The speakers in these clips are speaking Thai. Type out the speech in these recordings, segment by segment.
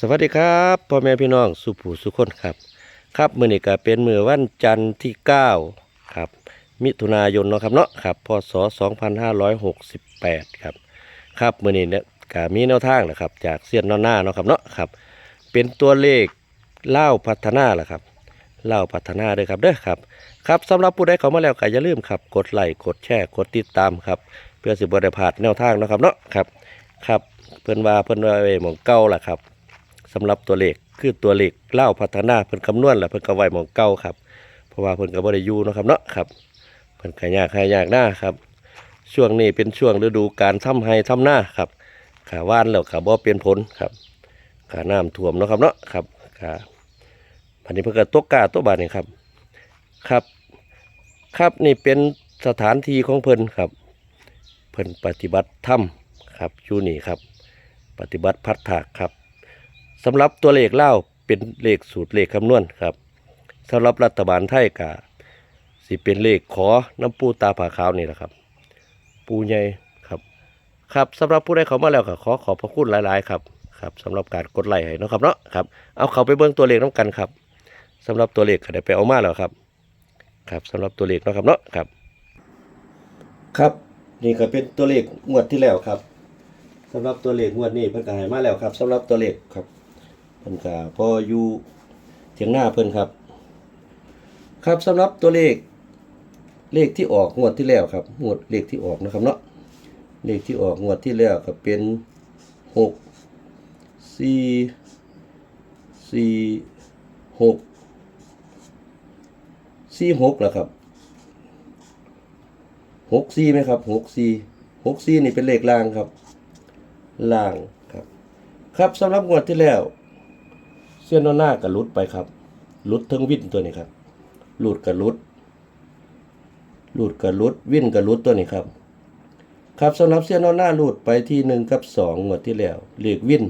สวัสดีครับพ่อแม่พี่น้องสุผูสุคนครับ ครับมื้อนี้ก็เป็นมือวันจันทร์ที่9ครับมิถุนายนเนาะครับเนาะครับพศ2568ครับครับมื้อนี้เนี่ยก็มีแนวทางนะครับ จากเซียนนอนหน้าเนาะครับเนาะครับเป็นตัวเลขเล่าพัฒนาแหละครับเล่าพัฒนาเด้อครับเด้อครับครับสำหรับผู้ใดเขามาแล้วก็อย่าลืมครับกดไลค์กดแชร์กดติดตามครับเพื่อสิบ่ได้พลาดแนวทางเนาะครับเนาะครับครับเพิ่นว่าเพิ่นว่าไว้หมองเก่าล่ะครับ สำหรับตัวเลขคือตัวเลขเล่าพัฒนาเพิ่นคำนวณแล้วเพิ่นก็ไว้หมองเก่าครับ เพราะว่าเพิ่นก็บ่ได้อยู่เนาะครับเนาะครับเพิ่นก็ยากให้ยากหน้าครับ ช่วงนี้เป็นช่วงฤดูการทำไร่ทำนาครับขาว่านแล้วขาบ่เป็นผลครับขาน้ำท่วมเนาะครับเนาะครับขาพันนี้เพิ่นก็ตกกาตกบาดนี่ครับครับ ครับนี่เป็นสถานที่ของเพิ่นครับเพิ่นปฏิบัติธรรมครับอยู่นี่ครับ ปฏิบัติพัฒถากครับ สำหรับตัวเลขเล่าเป็นเลขสูตรเลขคำนวณครับสำหรับรัฐบาลไทยกะสิเป็นเลขขอน้ำปูตาผาขาวนี่แหละครับ ปูใหญ่ครับครับสำหรับผู้ใดเขามาแล้วก็ขอขอบพระคุณหลาย ๆ ครับครับสำหรับการกดไลค์ให้นะครับเนาะครับเอาเขาไปเบิ่งตัวเลขน้ำกันครับสำหรับตัวเลขก็ได้ไปเอามาแล้วครับ ครับสำหรับตัวเลขนะครับเนาะครับ ครับนี่ก็เป็นตัวเลขงวดที่แล้วครับสำหรับตัวเลขงวดนี้เพิ่นก็ให้มาแล้วครับสำหรับตัวเลขครับ พิ่นก็พออยู่เถียงหน้าเพิ่นครับ ครับสำหรับตัวเลข เลขที่ออกงวดที่แล้วครับงวดเลขที่ออกนะครับเนาะเลขที่ออกงวดที่แล้วก็เป็นหกสี่สี่หกสี่หกแหละครับหกสี่ไหมครับหกสี่หกสี่นี่เป็นเลขล่างครับล่างครับ ครับสำหรับงวดที่แล้ว เส้นหน้ากับลุดไปครับลุดทั้งวิ่นตัวนี้ครับหลุดกับลุดหลุดกับลุดวิ่นกับลุดตัวนี้ครับ ครับสำหรับเส้นหน้าหลุดไปที่หนึ่งกับสองงวดที่แล้วเลขวิ่น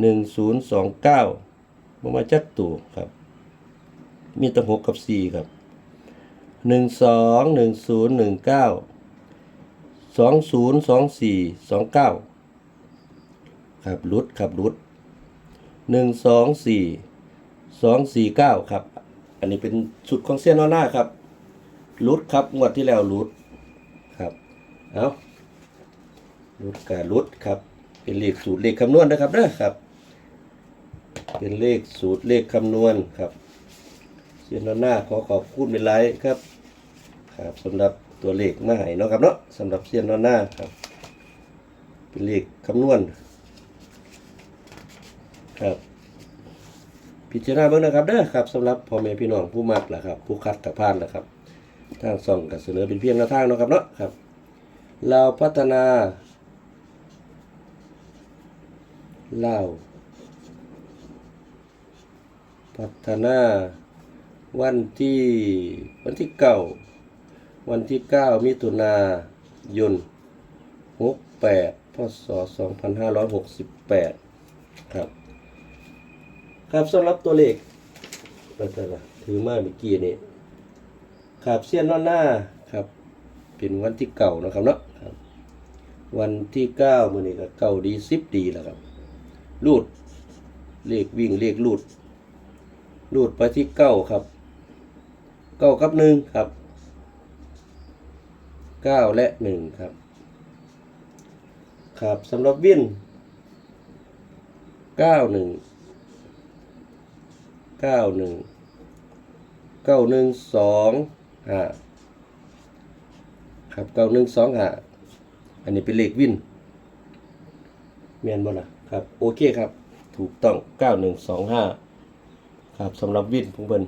หนึ่งศูนย์สองเก้ามาจักตัวครับ มีตั้งหกกับสี่ครับหนึ่งสองหนึ่งศูนย์หนึ่งเก้าสองศูนย์สองสี่สองเก้าครับลุดครับลุด หนึ่งสองสี่สองสี่เก้าครับ อันนี้เป็นสุดของเส้นนอหน้าครับรุดครับงวดที่แล้วรุดครับเอารุดกับรุดครับ เป็นเลขสูตรเลขคำนวณนะครับเด้อครับ เป็นเลขสูตรเลขคำนวณครับเส้นนอหน้าขอขอบคุณเป็นไรครับ ครับสำหรับตัวเลขมาให้เนาะครับเนาะสำหรับเส้นนอหน้าครับ เป็นเลขคำนวณ ครับ พิจารณาเบิ่งนะครับเด้อครับสำหรับพ่อแม่พี่น้องผู้มักล่ะครับ ผู้คัดตะพานล่ะครับทางส่องก็เสนอเป็นเพียงแนวทางเนาะครับเนาะครับ เราพัฒนาเล่าพัฒนาวันที่วันที่เก้าวันที่เก้ามิถุนายนหกแปดพศสองพันห้าร้อยหกสิบแปดครับ ครับสำหรับตัวเลขก็จะถือมาเมื่อกี้นี่ครับเสี้ยนนอนหน้าครับ เป็นวันที่เก่านะครับเนาะครับ วันที่เก้ามือนี้ก็เก่าดีสิบดีแล้วครับรูดเลขวิ่งเลขรูดรูดไปที่เก้าครับเก้ากับหนึ่งครับเก้าและหนึ่งครับ ครับสำหรับวินเก้าหนึ่ง เก้าหนึ่งเก้าหนึ่งสองห้าครับเก้าหนึ่งสองห้าอันนี้เป็นเลขวินเมียนบ่ล่ะครับโอเคครับ ถูกต้องเก้าหนึ่งสองห้าครับสำหรับวินพงเบิน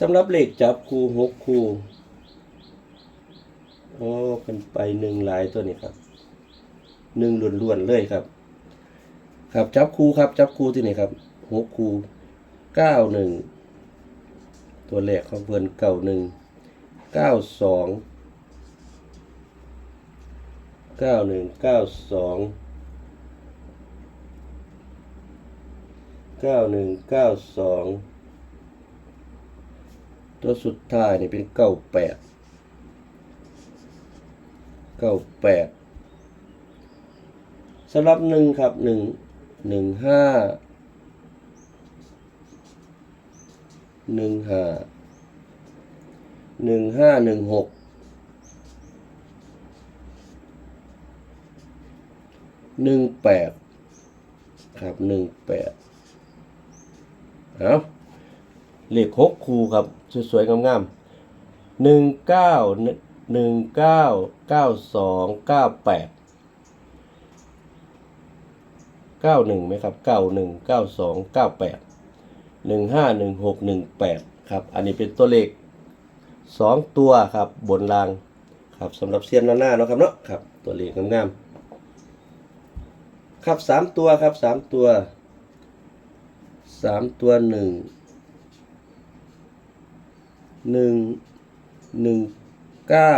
สำหรับเลขจับคู่หกคู่โอ้เป็นไปหนึ่งหลายตัวนี้ครับหนึ่งล้วนๆเลยครับ ครับจับคู่ครับจับคู่ที่ไหนครับหกคู่เก้าหนึ่งตัวแรกของเพื่อนเก้าหนึ่งเก้าสองเก้าหนึ่งเก้าสองเก้าหนึ่งเก้าสองตัวสุดท้ายนี่เป็นเก้าแปดเก้าแปดสำหรับหนึ่งครับหนึ่ง หนึ่งห้าหนึ่งห้าหนึ่งห้าหนึ่งหกหนึ่งแปดครับหนึ่งแปดเอาเลขหกคูครับ สวยๆ งามๆหนึ่งเก้าหนึ่งเก้าเก้าสองเก้าแปด เก้าหนึ่งไหมครับเก้าหนึ่งเก้าสองเก้าแปดหนึ่งห้าหนึ่งหกหนึ่งแปดครับ อันนี้เป็นตัวเลขสองตัวครับบนรางครับสำหรับเซียนหน้าๆเนาะครับเนาะครับ ตัวเลขงามๆครับสามตัวครับสามตัวสามตัวหนึ่งหนึ่งหนึ่งเก้า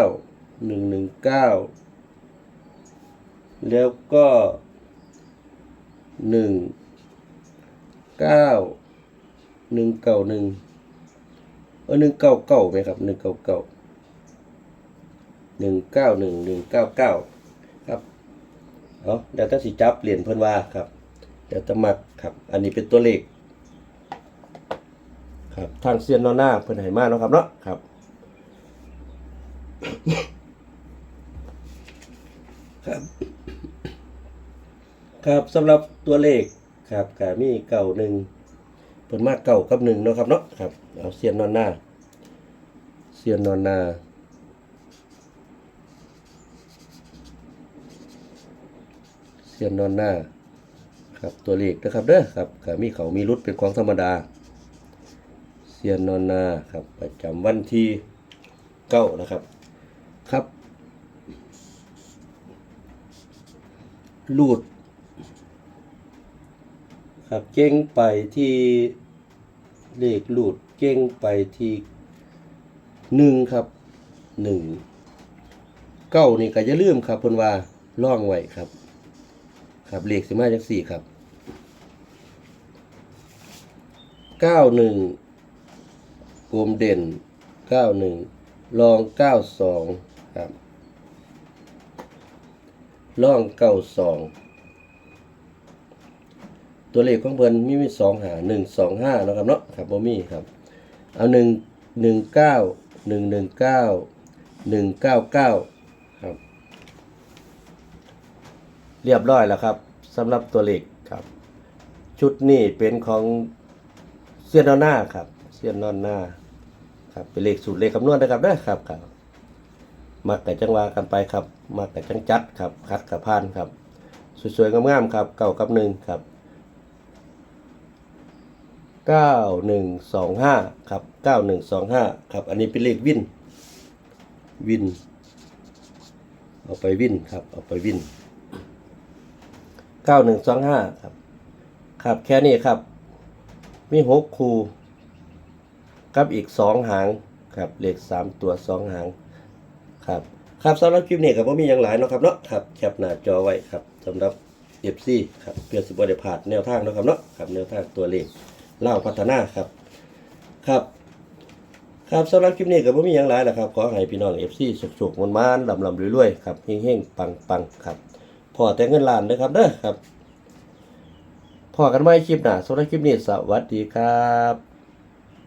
หนึ่งหนึ่งเก้าแล้วก็ หนึ่งเก้าหนึ่งเก้าหนึ่งเออหนึ่งเก้าเก้าไหมครับหนึ่งเก้าเก้าหนึ่งเก้าหนึ่งหนึ่งเก้าเก้าครับเอาเดี๋ยวถ้าสิจับเหรียญเพิ่นว่าครับ เดี๋ยวจะมักครับ อันนี้เป็นตัวเลขครับทางเซียนนอหน้าเพิ่นให้มาเนาะครับเนาะครับครับ ครับสำหรับตัวเลขครับกามีเก่าหนึ่งเพิ่นมากเก่ากับหนึ่งเนาะครับเนาะครับเอาเสียนนอนหน้าเสียนนอนหน้าเสียนนอนหน้าครับตัวเลขนะครับเด้อครับกามีเขามีรุดเป็นของธรรมดา เสียนนอนหน้าครับประจำวันที่เก้านะครับครับลูด ครับเก้งไปที่เลขหลุดเก้งไปที่หนึ่งครับหนึ่งเก้านี่ก็อย่าลืมครับเพิ่นว่าล่องไว้ครับ ครับเลขสิมาจังสี่ครับเก้าหนึ่งกลมเด่นเก้าหนึ่งลองเก้าสองครับล่องเก้าสอง ตัวเลขของเพิ่นมีมีสองหาหนึ่งสองห้านาะครับเนาะครับบ่มีครับ เอาหนึ่งหนึ่งเก้าหนึ่งหนึ่งเก้าหนึ่งเก้าเก้าครับ เรียบร้อยแล้วครับสำหรับตัวเลขครับ ชุดนี้เป็นของเซียนนอนหน้าครับเซียนนอนหน้าครับเป็นเลขสูตรเลขคำนวณนะครับเด้อครับครับมักแต่จังหวะกันไปครับมักแต่จังจัดครับคัดกับพานครับ สวยๆงามๆครับเก้ากับหนึ่งครับ เก้าหนึ่งสองห้าครับเก้าหนึ่งสองห้าครับ อันนี้เป็นเลขวิน วิน เอาไปวินครับ เอาไปวินเก้าหนึ่งสองห้าครับ ครับแค่นี้ครับ มีหกคูกับอีกสองหาง ครับ เลขสามตัวสองหาง ครับ ครับสำหรับคลิปนี้ก็บ่มีอย่างหลายเนาะครับเนาะ ครับ แคปหน้าจอไว้ครับสำหรับ FC ครับ เพื่อสิบ่ได้พลาดแนวทางเนาะครับเนาะ ครับ แนวทางตัวเลข เล่าพัฒนาครับ ครับ ครับสำหรับคลิปนี้ก็บ่มีอย่างไรแหละครับ ขอให้พี่น้อง FC สุขๆมันมานลำๆรวยๆครับเฮงๆปังๆครับพอแต่เงินล้านนะครับเด้อครับพอกันไว้คลิปหน้าสำหรับคลิปนี้สวัสดีครับ